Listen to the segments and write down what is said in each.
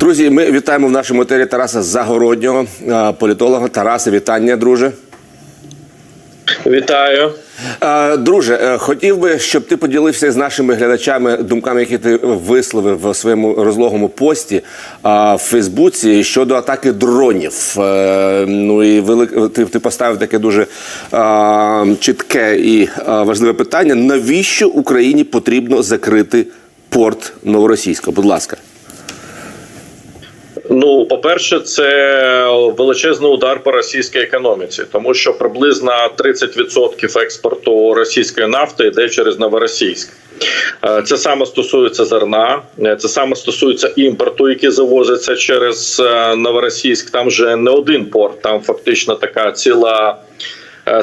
Друзі, ми вітаємо в нашому етері Тараса Загороднього, політолога. Тараса, вітання, друже. Вітаю. Друже, е, хотів би, щоб ти поділився з нашими глядачами думками, які ти висловив в своєму розлогому пості в Фейсбуці щодо атаки дронів. Е, Ну і велик... ти, ти поставив таке дуже чітке і важливе питання: навіщо Україні потрібно закрити порт Новоросійська? Будь ласка. Ну, по-перше, це величезний удар по російській економіці, тому що приблизно 30% експорту російської нафти йде через Новоросійськ. Е, Це саме стосується зерна, е, це саме стосується імпорту, який завозиться через е, Новоросійськ. Там вже не один порт, там фактично така ціла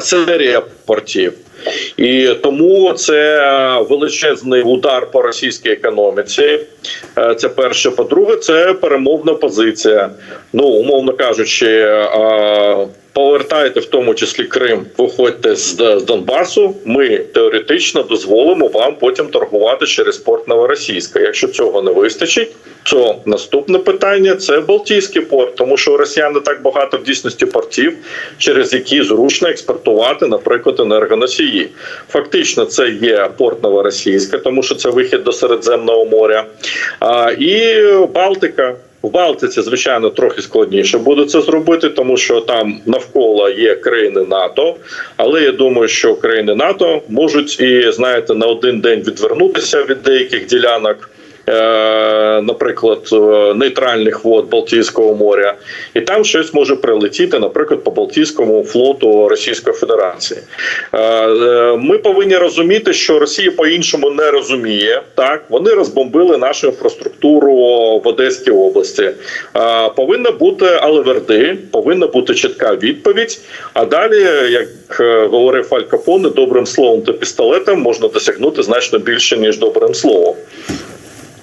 серія портів. І тому це величезний удар по російській економіці. Е, Це перше. По-друге, це перемовна позиція. Ну, умовно кажучи, е, повертайте в тому числі Крим, виходьте з з Донбасу. Ми теоретично дозволимо вам потім торгувати через порт Новоросійська. Якщо цього не вистачить, то наступне питання це Балтійський порт, тому що у росіян не так багато в дійсності портів, через які зручно експортувати, наприклад, енергоносії. Фактично, це є порт Новоросійська, тому що це вихід до Середземного моря, а, і Балтика. В Балтиці, звичайно, трохи складніше буде це зробити, тому що там навколо є країни НАТО. Але я думаю, що країни НАТО можуть і знаєте на один день відвернутися від деяких ділянок. Е, Наприклад, е, нейтральних вод Балтійського моря, і там щось може прилетіти, наприклад, по Балтійському флоту Російської Федерації. Е, Ми повинні розуміти, що Росія по-іншому не розуміє. Так вони розбомбили нашу інфраструктуру в Одеській області. Повинна бути алеверди, повинна бути чітка відповідь. А далі, як говорив Аль Капоне, добрим словом та пістолетом можна досягнути значно більше ніж добрим словом.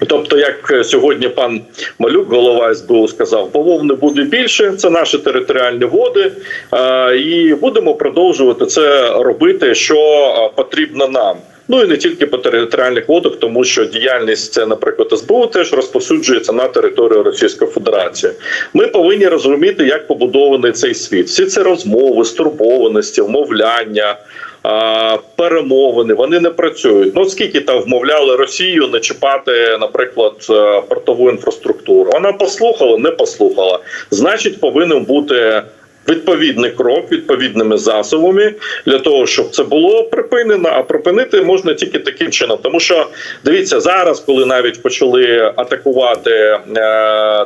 Тобто, як сьогодні пан Малюк, голова СБУ, сказав, бавовни буде більше. Це наші територіальні води, е, і будемо продовжувати це робити, що е, потрібно нам. Ну і не тільки по територіальних водах, тому що діяльність, це, наприклад, СБУ теж розповсюджується на територію Російської Федерації. Ми повинні розуміти, як побудований цей світ. Всі ці розмови, стурбованості, вмовляння. Перемовини вони не працюють. Ну скільки там вмовляли Росію не чіпати, наприклад, е, портову інфраструктуру. Вона послухала, не послухала. Значить, повинен бути відповідний крок відповідними засобами для того, щоб це було припинено. А припинити можна тільки таким чином, тому що дивіться зараз, коли навіть почали атакувати е,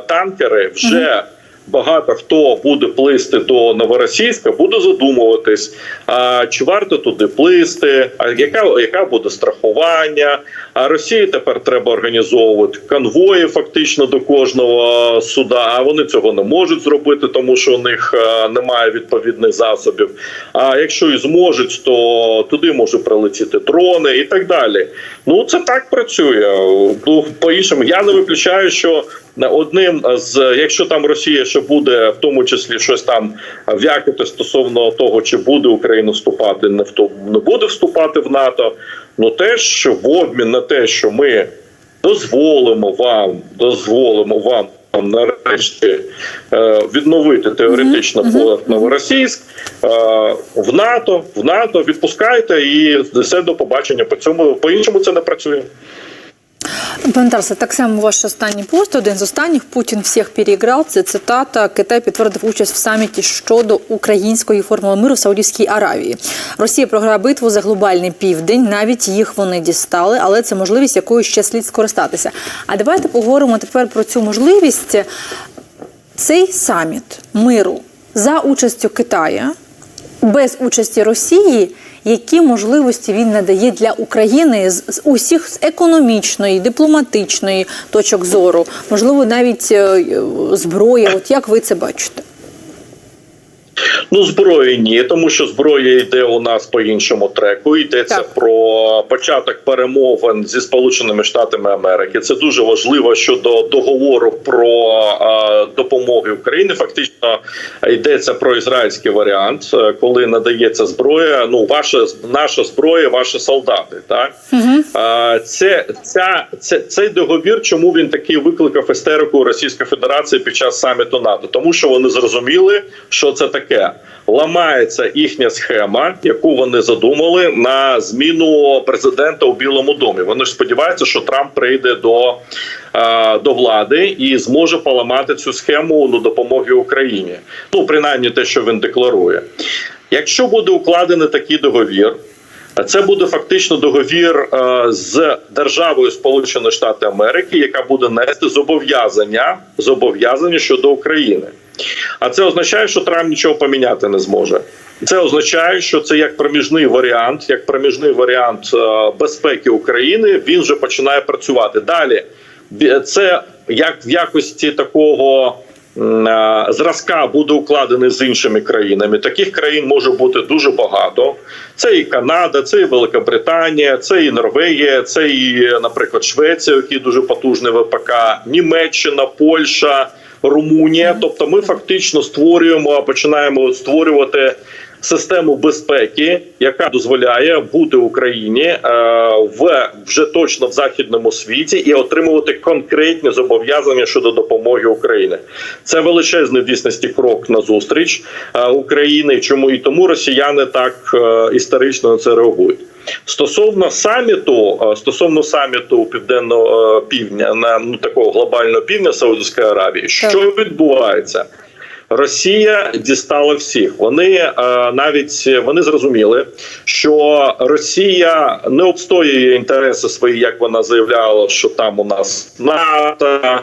танкери, вже. Багато хто буде плисти до Новоросійська, буде задумуватись, а чи варто туди плисти, а яка яка буде страхування? А Росії тепер треба організовувати конвої фактично до кожного суда. А вони цього не можуть зробити, тому що у них е, немає відповідних засобів. А якщо і зможуть, то туди може прилетіти дрони і так далі. Ну це так працює. Ну по іншому я не виключаю, що одним з якщо там Росія ще буде в тому числі щось там в'якати стосовно того, чи буде Україна вступати, не в то не буде вступати в НАТО. Ну теж в обмін на те, що ми дозволимо вам, дозволимо вам. там, Нарешті е, відновити теоретично порт Новоросійськ е, в НАТО, в НАТО відпускайте і все до побачення. По цьому по іншому це не працює. Пане Тарасе, так само ваш останній пост, один з останніх Путін всіх переіграв. Це цитата. Китай підтвердив участь в саміті щодо української формули миру в Саудівській Аравії. Росія програє битву за глобальний південь. Навіть їх вони дістали, але це можливість, якою ще слід скористатися. А давайте поговоримо тепер про цю можливість. Цей саміт миру за участю Китая без участі Росії. Які можливості він надає для України з, усіх з економічної, дипломатичної точок зору, можливо, навіть зброя. зброї? От як ви це бачите? Ну, зброї ні, тому що зброя йде у нас по іншому треку. Йдеться Так. про початок перемовин зі Сполученими Штатами Америки. Це дуже важливо щодо договору про е, допомоги Україні. Фактично йдеться про ізраїльський варіант, е, коли надається зброя. Ну, ваша наша зброя, ваші солдати. Так Е, це ця це цей договір. Чому він такий викликав істерику Російської Федерації під час саміту НАТО? Тому що вони зрозуміли, що це таке. Ламається їхня схема, яку вони задумали на зміну президента у Білому домі. Вони ж сподіваються, що Трамп прийде до, е, до влади і зможе поламати цю схему ну, допомоги Україні. Ну принаймні те, що він декларує. Якщо буде укладений такий договір, це буде фактично договір е, з державою Сполучених Штатів Америки, яка буде нести зобов'язання зобов'язання щодо України. А це означає, що Трамп нічого поміняти не зможе. Це означає, що це як проміжний варіант, як проміжний варіант е, безпеки України. Він вже починає працювати далі. Це як в якості такого зразка буде укладений з іншими країнами. Таких країн може бути дуже багато. Це і Канада, це і Великобританія, це і Норвегія, це і, наприклад, Швеція, які дуже потужний ВПК, Німеччина, Польща, Румунія. Тобто, ми фактично створюємо, починаємо створювати. Систему безпеки, яка дозволяє бути Україні е, в вже точно в західному світі і отримувати конкретні зобов'язання щодо допомоги Україні. Це величезний в дійсності крок на зустріч е, України. Чому і тому росіяни так е, історично на це реагують? Стосовно саміту, стосовно саміту південного півдня на ну такого глобального півдня Саудівської Аравії, що відбувається? Росія дістала всіх. Вони е, навіть вони зрозуміли, що Росія не обстоює інтереси свої, як вона заявляла, що там у нас НАТО.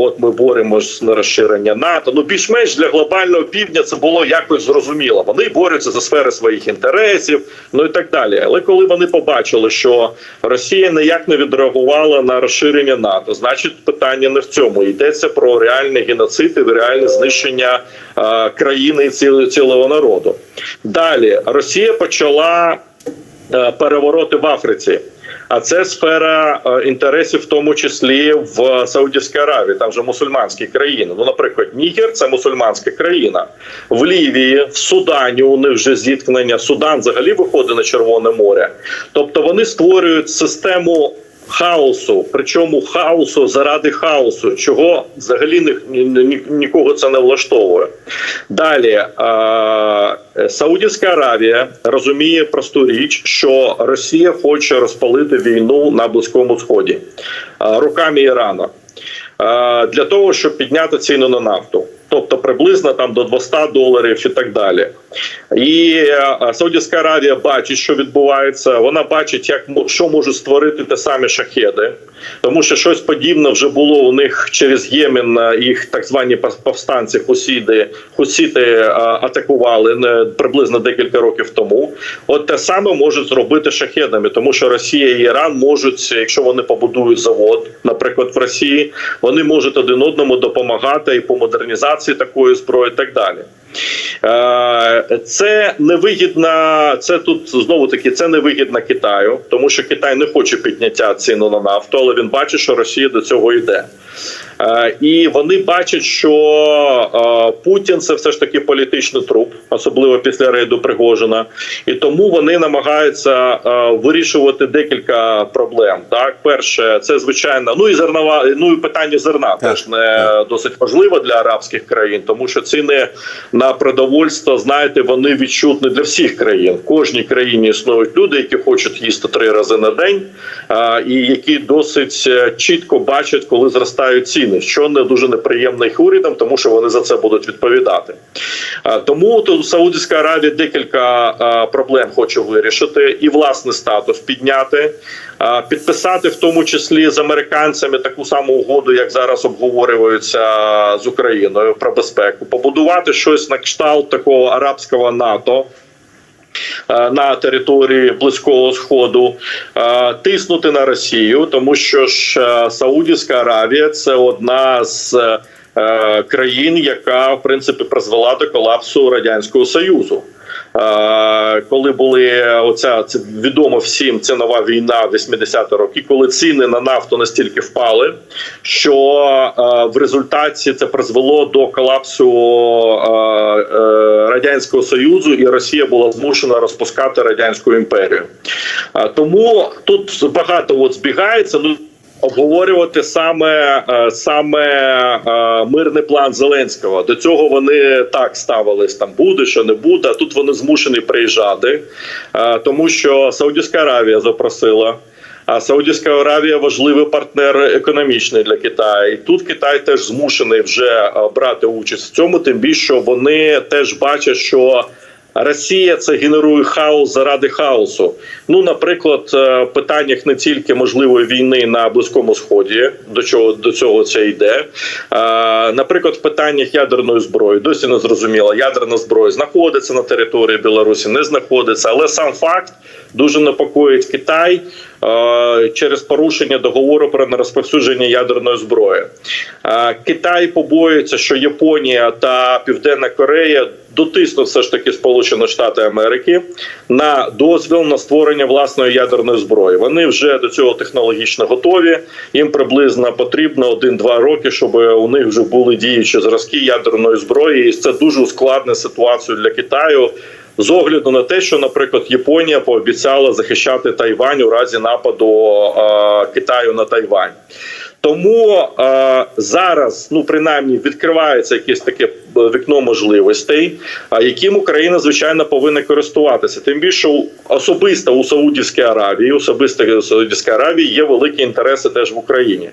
От ми боремось на розширення НАТО. Ну більш-менш для глобального півдня це було якось зрозуміло. Вони борються за сфери своїх інтересів, ну і так далі. Але коли вони побачили, що Росія ніяк не відреагувала на розширення НАТО, значить питання не в цьому. Йдеться про реальний геноцид і реальне знищення е, країни і цілого, цілого народу. Далі Росія почала е, перевороти в Африці. А це сфера е, інтересів, в тому числі в Саудівській Аравії, там же мусульманські країни. Ну, наприклад, Нігер це мусульманська країна. В Лівії, в Судані у них вже зіткнення. Судан взагалі виходить на Червоне море. Тобто вони створюють систему. Хаосу, причому хаосу заради хаосу, чого взагалі ні, ні- нікого це не влаштовує. Далі е, Саудівська Аравія розуміє просту річ, що Росія хоче розпалити війну на Близькому Сході е, руками Ірану е, для того, щоб підняти ціну на нафту. Тобто приблизно там до 200 доларів і так далі. І е, Саудівська Аравія бачить, що відбувається. Вона бачить, як що можуть створити те самі шахеди, тому що щось подібне вже було у них через Ємен. е, Їх так звані повстанці Хусіди, Хусіти е, атакували приблизно декілька років тому. От те саме можуть зробити шахедами, тому що Росія і Іран можуть, якщо вони побудують завод, наприклад, в Росії, вони можуть один одному допомагати і по модернізації такої зброї, і так далі. Е, Це невигідна. Це тут знову таки це невигідно Китаю, тому що Китай не хоче підняття ціну на нафту, але він бачить, що Росія до цього йде. Е, І вони бачать, що е, Путін це все ж таки політичний труп, особливо після рейду Пригожина, і тому вони намагаються вирішувати декілька проблем. Так, перше, це звичайно, ну і зернова, ну і питання зерна теж не досить важливо для арабських країн, тому що ціни на продовольство, знаєте, вони відчутні для всіх країн. В кожній країні існують люди, які хочуть їсти три рази на день, і які досить е, чітко бачать, коли зростають ціни, що не дуже неприємно їх урядам, тому що вони за це будуть відповідати. Тому тут Саудівська Аравія декілька проблем хоче вирішити і власний статус підняти, підписати в тому числі з американцями таку саму угоду, як зараз обговорюється з Україною про безпеку, побудувати щось на кшталт такого арабського НАТО. е, На території близького сходу е, тиснути на Росію, тому що ж е, Саудівська Аравія це одна з країн, яка в принципі призвела до колапсу радянського союзу. Коли були оця це відомо всім цінова війна в 80-ті роки, коли ціни на нафту настільки впали, що в результаті це призвело до колапсу е, радянського союзу, і Росія була змушена розпускати радянську імперію. Тому тут багато от збігається. Ну обговорювати саме, е, саме е, мирний план Зеленського. До цього вони так ставились там буде, що не буде. А тут вони змушені приїжджати, е, тому що Саудівська Аравія запросила. А Саудівська Аравія важливий партнер економічний для Китаю. І тут Китай теж змушений вже брати участь в цьому, тим більше вони теж бачать, що Росія це генерує хаос заради хаосу. Ну, наприклад, е, в питаннях не тільки можливої війни на Близькому Сході, до чого до цього це йде. Е, Наприклад, в питаннях ядерної зброї досі не зрозуміло, ядерна зброя знаходиться на території Білорусі, не знаходиться, але сам факт дуже непокоїть Китай е, через порушення договору про нерозповсюдження ядерної зброї. Китай побоюється, що Японія та Південна Корея дотиснуть все ж таки Сполучені Штати Америки на дозвіл на створення власної ядерної зброї. Вони вже до цього технологічно готові. Їм приблизно потрібно 1-2 роки, щоб у них вже були діючі зразки ядерної зброї. І це дуже ускладнить ситуацію для Китаю. З огляду на те, що, наприклад, Японія пообіцяла захищати Тайвань у разі нападу е, Китаю на Тайвань. Тому е, зараз, ну принаймні, відкривається якесь таке вікно можливостей, яким Україна звичайно повинна користуватися. Тим більше особисто у Саудівській Аравії, особисто у Саудівській Аравії є великі інтереси теж в Україні.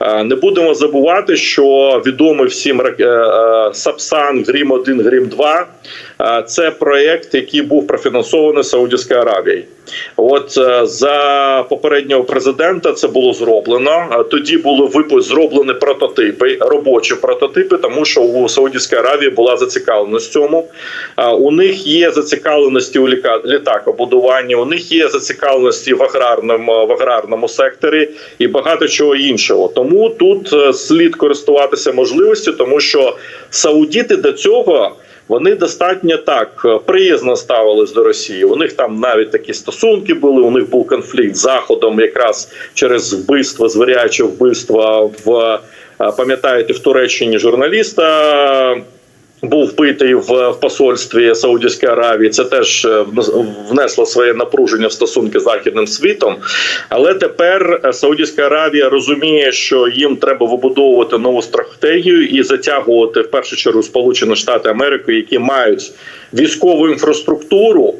Е, не будемо забувати, що відомий всім е, е, Сапсан Грім 1 Грім 2 е, це проєкт, який був профінансований Саудівською Аравією. От е, за попереднього президента це було зроблено. Е, Тоді були зроблені прототипи, робочі прототипи, тому що у Саудівській Аравії була зацікавленість в цьому. У них є зацікавленості у літакобудуванні, у них є зацікавленості в аграрному в аграрному секторі і багато чого іншого. Тому тут е, слід користуватися можливістю, тому що саудіти до цього. Вони достатньо так е, приязно ставились до Росії. У них там навіть такі стосунки були. У них був конфлікт з заходом, якраз через вбивство, звіряче вбивство в пам'ятаєте в Туреччині журналіста. Був вбитий в, посольстві Саудівської Аравії. Це теж е, внесло своє напруження в стосунки з західним світом. Але тепер е, Саудівська Аравія розуміє, що їм треба вибудовувати нову стратегію і затягувати в першу чергу Сполучені Штати Америки, які мають військову інфраструктуру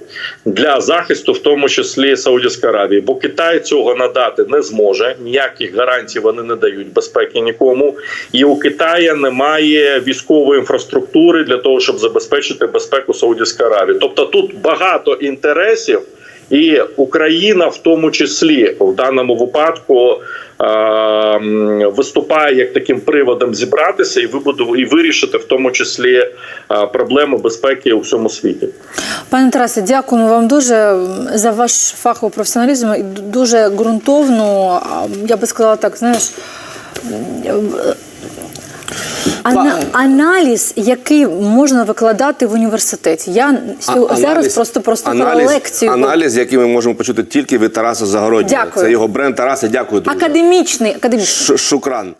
для захисту, в тому числі Саудівської Аравії. Бо Китай цього надати не зможе. Ніяких гарантій вони не дають безпеки нікому. І у Китая немає військової інфраструктури для того, щоб забезпечити безпеку Саудівської Аравії. Тобто тут багато інтересів. І Україна, в тому числі в даному випадку, е, виступає як таким приводом зібратися і вибудов і вирішити, в тому числі е, проблеми безпеки у всьому світі. Пане Тарасе, дякуємо вам дуже за ваш фаховий професіоналізм і дуже ґрунтовну, я би сказала так, знаєш. Ана- аналіз, який можна викладати в університеті. Я А- зараз просто просто аналіз, лекцію. Аналіз, який ми можемо почути тільки від Тараса Загороднього. Дякую. Це його бренд Тараса. Дякую, друзі. Академічний, академічний. Ш- Шукран.